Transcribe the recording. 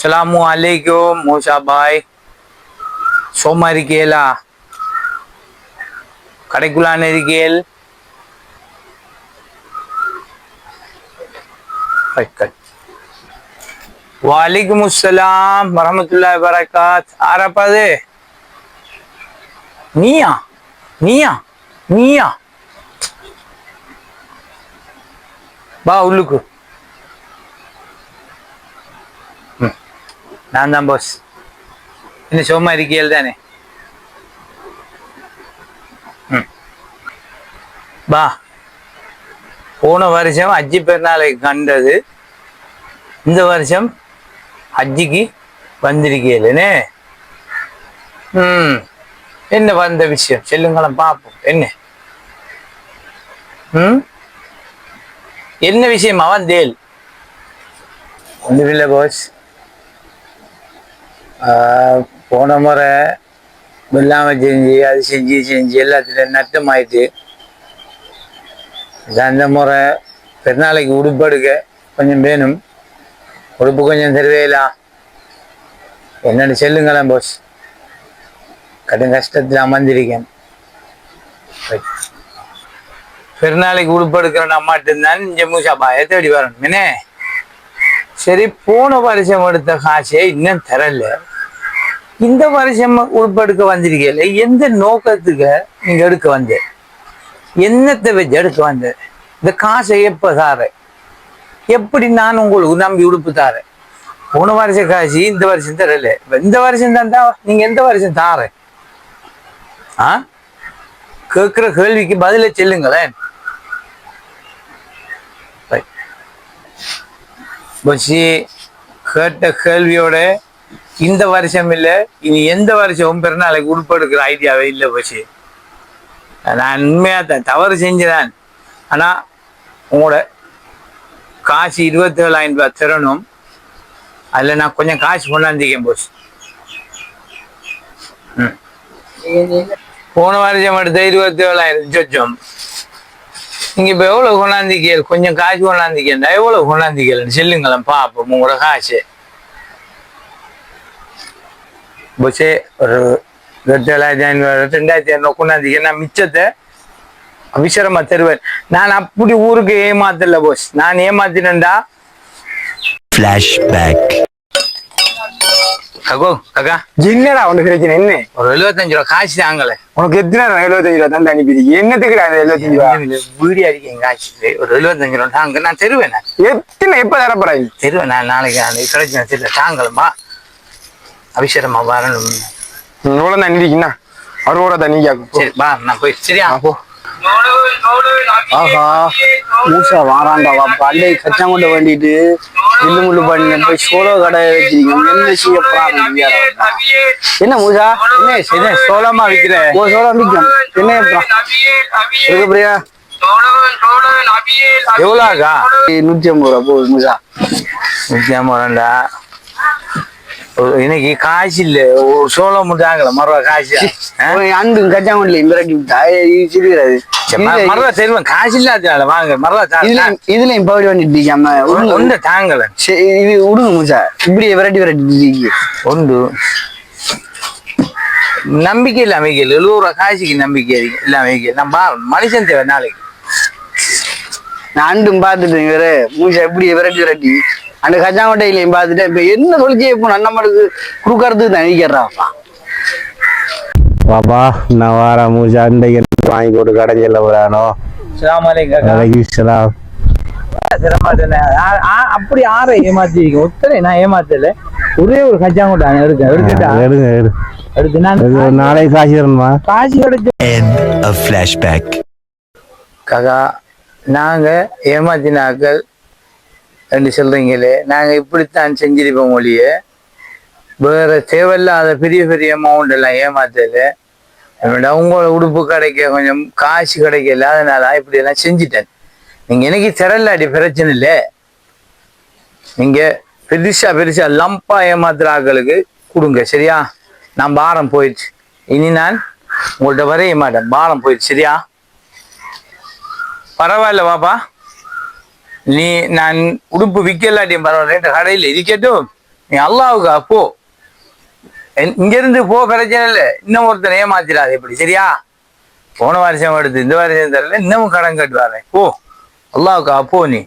Assalamu alaikum Musa பாய் சோமா இருக்கீங்களா கடைக்குள்ளான இருக்கீள் வாலிக்கும் அஸ்லாம் வரமத்துல்லா வரகாத் ஆரப்பாது நீயா நீயா நீயா வா உள்ளுக்கு நான் தான் பாஸ் என்ன சும்மா இருக்கியல் தானே? ம். வா போன வருஷம் அஜி பெருநாளை கண்டது. இந்த வருஷம் அஜிக்கு வந்திருக்கீங்களே ம். என்ன வந்த விஷயம்? செல்லுங்களை பார்ப்போம் என்ன? ம்? என்ன விஷயமா? வந்தேல் ஒன்றுமில்லை பாஸ் போன முறை வெள்ளாமை செஞ்சு அது செஞ்சு செஞ்சு எல்லாத்துலேயும் நட்டமாயிட்டு. இது அந்த முறை பெருநாளைக்கு உடுப்பு எடுக்க கொஞ்சம் வேணும். உடுப்பு கொஞ்சம் தருவேலா? என்னென்னு செல்லுங்களேன் போஸ் கடும் கஷ்டத்தில் அமர்ந்திருக்கேன். பெருநாளைக்கு உடுப்பு எடுக்கிற மட்டும்தான் இங்கே மூசாபாயை தேடி வரணும். என்ன? சரி போன வருஷம் எடுத்த காசே இன்னும் தரல. இந்த வருஷம் உடுப்பு வந்திருக்கல எந்த நோக்கத்துக்கு நீங்க எடுக்க வந்த? என்னத்தை வச்சு எடுக்க வந்த? இந்த காசை எப்ப தார? எப்படி நான் உங்களுக்கு நம்பி உடுப்பு தாரேன் போன வருஷம் காசு இந்த வருஷம் தரல. இந்த வருஷம் தந்தா நீங்க எந்த வருஷம் தார? ஆ? கேட்கிற கேள்விக்கு பதில சொல்லுங்களேன். பசி கேட்ட கேள்வியோட இந்த வருஷம் இல்லை இனி எந்த வருஷமும் பிறநாளைக்கு உட்படுக்கிற ஐடியாவே இல்லை போச்சு. நான் உண்மையாக தான் தவறு செஞ்சுதான் ஆனால் உங்களோட காசு இருபத்தி ஏழாயிரம் ரூபாய் திறனும் அதில் நான் கொஞ்சம் காசு கொண்டாந்திக்கேன் போச்சு போன வருஷம் எடுத்த இருபத்தி ஏழாயிரம் சொச்சம். நீங்க இப்ப எவ்வளவு கொண்டாந்திக்கல் கொஞ்சம் காசு கொண்டாந்திக்கண்டா எவ்வளவு கொண்டாந்திக்கலன்னு சொல்லுங்களேன் பாப்போம். உங்களோட காசு. பஸ்ஸே ஒரு ரெண்டு ரெண்டாயிரத்தி இரநூறு கொண்டாந்திக்க நான் மிச்சத்தை அவசரமா தருவேன் நான் அப்படி ஊருக்கு ஏமாத்தல போஸ் நான் ஏமாத்தினேன்டா Flashback. ககோ கக்கா என்னடா உனக்கு பிரச்சனை என்ன ஒரு எழுபத்தஞ்சு ரூபா காசு தாங்கல உனக்கு எத்தனை எழுபத்தஞ்சு ரூபா தந்து அனுப்பிடுங்க என்னத்துக்கு அந்த எழுபத்தஞ்சு ரூபா வீடியோ அடிக்க காசு ஒரு எழுபத்தஞ்சு ரூபா தாங்க நான் தருவேன் நான் எத்தனை எப்ப தர போறாங்க தருவேன் நான் நாளைக்கு கிடைச்சு தெரியல தாங்கலம்மா அவசரமா வரணும் இவ்வளவு தான் நிதிக்குண்ணா அறுபது தண்ணி கேட்கும் சரி வா நான் போய் சரியா? போ. ஆஹா மூசா வாராண்டா வா பல்லை கச்சான் கொண்டு வேண்டிட்டு வில்லு முள்ளு பண்ணி போய் சோளோ கடை வச்சிருக்கீங்க. என்ன செய்ய போறாங்க என்ன மூசா? என்ன சரி சோளமா விற்கிற ஓ சோளம் விற்கும் என்ன இருக்கு பிரியா? எவ்வளோக்கா நூற்றி ஐம்பது ரூபா போகுது மூசா. நூற்றி ஐம்பது ரூபாண்டா? இன்னைக்கு காசு இல்ல. சோளம் முட்டாங்கல மறுவா காசு? அண்டு கச்சான் கொண்டு மிரட்டி விட்டா சிரிக்கிறாது சரி, ம- மறுவா தருவேன் காசு இல்லாதனால வாங்க மறுவா இதுல பவுடி பண்ணிட்டு ஒன்று தாங்கல. இது விடுங்க மூசா இப்படி விரட்டி விரட்டி ஒன்று நம்பிக்கை இல்லை அமைக்கல எழுபது ரூபா காசுக்கு நம்பிக்கை இருக்கு. இல்லை அமைக்கல நான் பா மனுஷன் தேவை நாளைக்கு. நான் அண்டும் பார்த்துட்டு வேற மூசா இப்படி விரட்டி விரட்டி. அந்த கச்சாங்கோட்டையிலையும் பார்த்துட்டு இப்ப என்ன சொல்லிச்சு இப்போ நம்மளுக்கு கொடுக்கறதுக்கு நினைக்கிறாப்பா பாப்பா நான் வார மூஜா இன்றைக்கு வாங்கி போட்டு கடைஞ்சில் போறானோ? சலாம் அப்படி ஆற ஏமாத்திருக்கேன் ஒத்தரை நான் ஏமாத்தல. ஒரே ஒரு கச்சாங்கோட்டை எடுக்க எடுத்துட்டா? எடுங்க எடு. எடுத்து நான் நாளைக்கு காசு தரணுமா? காசு flashback. ககா நாங்க ஏமாத்தினாக்கள் என்று சொல்றீங்களே. நாங்கள் இப்படித்தான் செஞ்சிருப்போம் ஒழிய வேற தேவையில்லாத பெரிய பெரிய அமௌண்ட் எல்லாம் ஏமாத்தல. என்னோட உங்களோட உடுப்பு கிடைக்க கொஞ்சம் காசு கிடைக்கல. அதனால இப்படி எல்லாம் செஞ்சிட்டேன். நீங்க எனக்கு திரளாடி பிரச்சனை இல்லை. நீங்க பெருசா பெருசா லம்பா ஏமாத்துற ஆக்களுக்கு கொடுங்க சரியா? நான் பாரம் போயிடுச்சு. இனி நான் உங்கள்கிட்ட வரைய மாட்டேன். பாரம் போயிடுச்சு சரியா? பரவாயில்ல பாப்பா. நீ நான் உடுப்பு விற்கலாட்டியும் பரவாயில்ல ரெண்டு கடையில் இருக்கட்டும். நீ அல்லாவுக்கு அப்போ என்- போ பிரச்சனை இல்லை. இன்னும் ஒருத்தர் ஏமாத்திடாது இப்படி சரியா? போன வருஷம் எடுத்து இந்த வருஷம் தரல இன்னமும் கடன் கட்டுவாரேன் போ. அல்லாவுக்கு அப்போ நீ.